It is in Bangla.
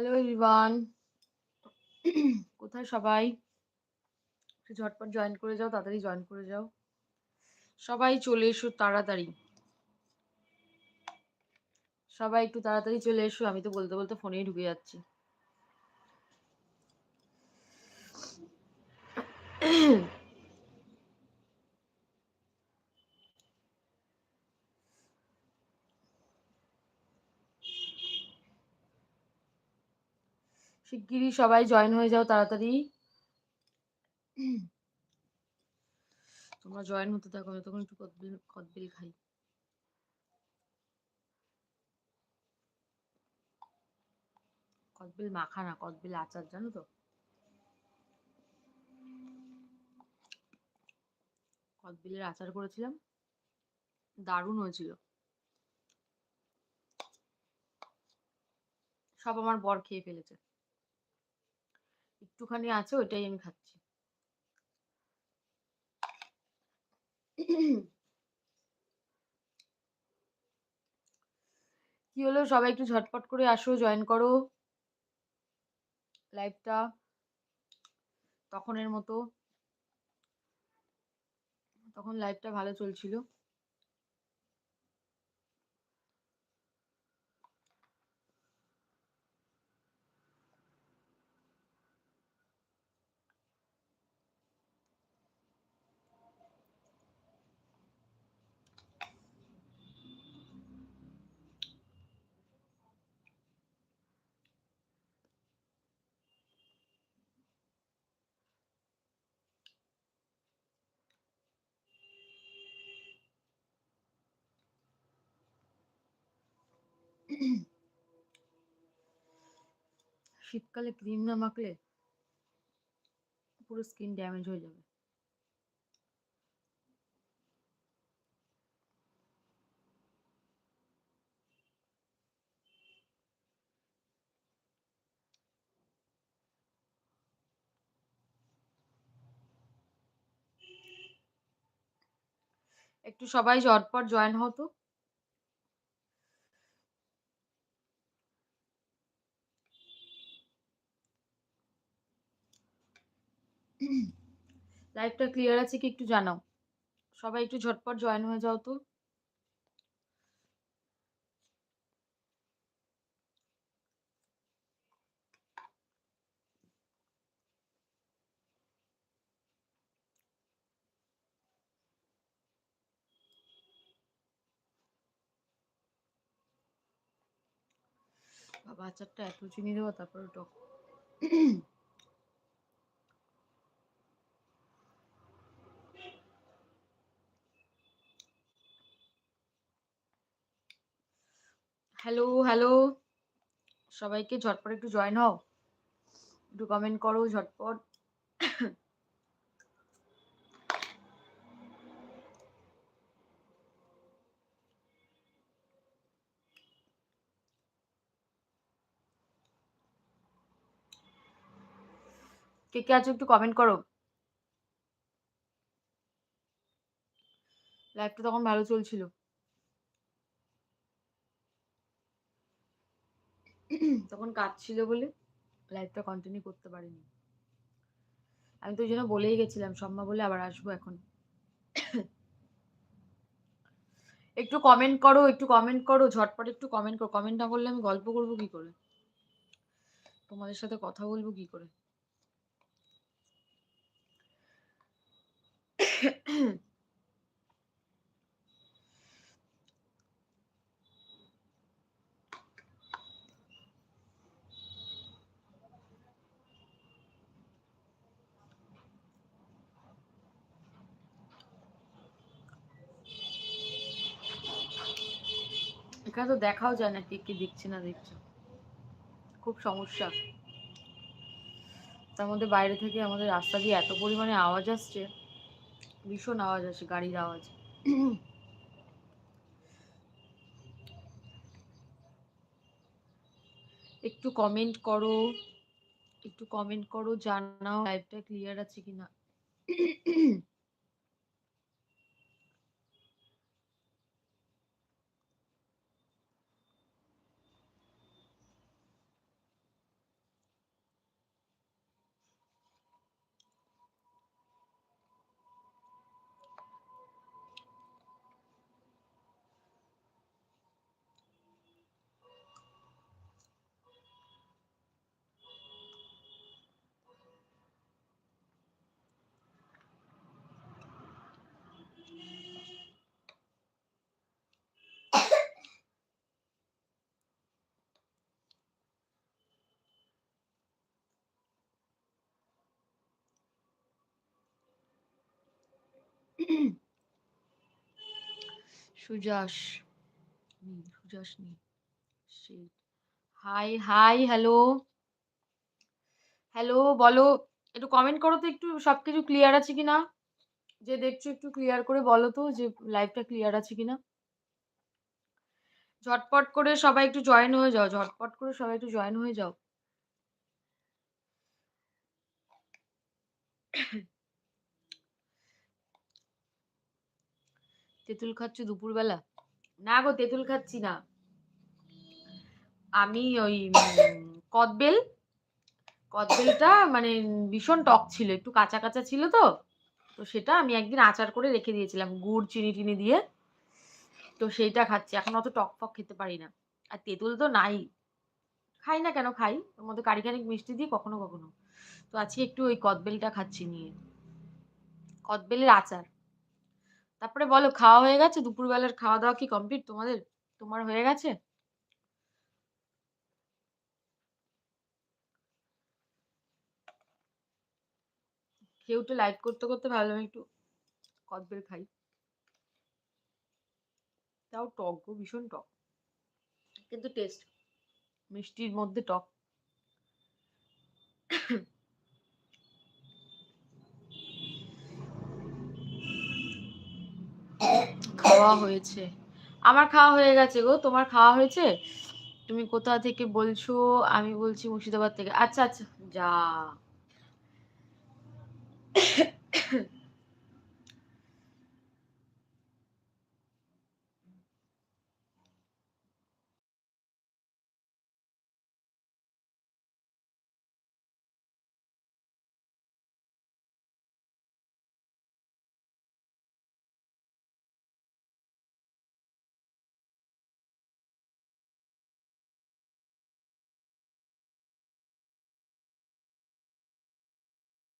হ্যালো এভরিওয়ান কোথায় সবাই? ঝটপট জয়েন করে যাও, তাড়াতাড়ি জয়েন করে যাও। সবাই চলে এসো তাড়াতাড়ি। সবাই একটু তাড়াতাড়ি চলে এসো, আমি তো বলতে বলতে ফোনেই ঢুকে যাচ্ছি। শিগগিরই সবাই জয়েন হয়ে যাও তাড়াতাড়ি। তোমরা জয়েন হতে থাকো তখন একটু কদবিল কদবিল খাই। কদবিল মাখা না কদবিল আচার, জানো তো? কদবিলের আচার করেছিলাম। দারুণ হয়েছিল। সব আমার বর খেয়ে ফেলেছে। একটুখানি আছে, ওইটাই আমি খাচ্ছি। কি হলো? সবাই একটু ঝটপট করে আসো জয়েন করো। লাইভটা তখনের মতো। তখন লাইভটা ভালো চলছিল। শীতকালে ক্রিম না মাখলে পুরো স্কিন ড্যামেজ হয়ে যাবে। একটু সবাই ঝটপট জয়েন হতো লাইভটা ক্লিয়ার আছে কি একটু জানাও? সবাই একটু ঝটপট জয়েন হয়ে যাও তো। বাবা, আচারটা এত চিনি দেবো, তারপরে টক হ্যালো হ্যালো সবাইকে ঝটপট একটু জয়েন হও। একটু কমেন্ট করো ঝটপট। কে কে আছো একটু কমেন্ট করো। লাইভটা তখন ভালো চলছিল। তখন কাজ ছিল বলে লাইফটা কন্টিনিউ করতে পারিনি। আমি তো ওই জন্য বলেই গেছিলাম সম্ভব বলে আবার আসব এখন। একটু কমেন্ট করো, একটু কমেন্ট করো, ঝটপট একটু কমেন্ট করো। কমেন্ট না করলে আমি গল্প করব কি করে? তোমাদের সাথে কথা বলব কি করে? এখানে তো দেখাও যায় না কে কে দেখছে না দেখছে। খুব সমস্যা। তার মধ্যে বাইরে থেকে আমাদের রাস্তা দিয়ে এত পরিমাণে আওয়াজ আসছে, ভীষণ আওয়াজ আসে গাড়ির আওয়াজ। একটু কমেন্ট করো, একটু কমেন্ট করো, জানাও লাইভটা ক্লিয়ার আছে কিনা। সুজাস নেই, সুজাস নেই হাই হাই হ্যালো হ্যালো বলো একটু কমেন্ট করো তো একটু সবকিছু ক্লিয়ার আছে কিনা? যে দেখছ একটু ক্লিয়ার করে বলো তো যে লাইভটা ক্লিয়ার আছে কিনা? ঝটপট করে সবাই একটু জয়েন হয়ে যাও ঝটপট করে সবাই একটু জয়েন হয়ে যাও। তেঁতুল খাচ্ছ দুপুরবেলা? না গো, তেঁতুল খাচ্ছি না। আমি ওই কদবেল। কদবেলটা মানে ভীষণ টক ছিল, একটু কাঁচা কাঁচা ছিল তো। তো সেটা আমি একদিন আচার করে রেখে দিয়েছিলাম, গুড় চিনি টিনি দিয়ে। তো সেইটা খাচ্ছি, এখন অত টক ফক খেতে পারি না। আর তেঁতুল তো নাই। খাই না কেন খাই? ওর মধ্যে কারিখানিক মিষ্টি দিই, কখনো কখনো। তো আজকে একটু ওই কদবেলটা খাচ্ছি নিয়ে। কদবেলের আচার। তারপরে বলো, খাওয়া হয়ে গেছে? দুপুরবেলার খাওয়া দাওয়া কি কমপ্লিট তোমাদের? তোমার হয়ে গেছে? কেউ তো লাইভ করতে করতে ভাবলাম একটু কদবেল খাই। তাও টক গো, ভীষণ টক। কিন্তু টেস্ট মিষ্টির মধ্যে টক। খাওয়া হয়েছে। আমার খাওয়া হয়ে গেছে গো। তোমার খাওয়া হয়েছে? তুমি কোথা থেকে বলছো? আমি বলছি মুর্শিদাবাদ থেকে। আচ্ছা আচ্ছা যা।